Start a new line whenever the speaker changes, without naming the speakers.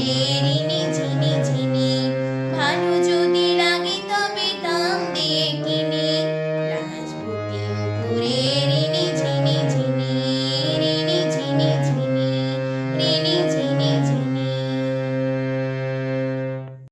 ফুলের ঝিনি ঝিনি। ভালো যদি লাগে তবে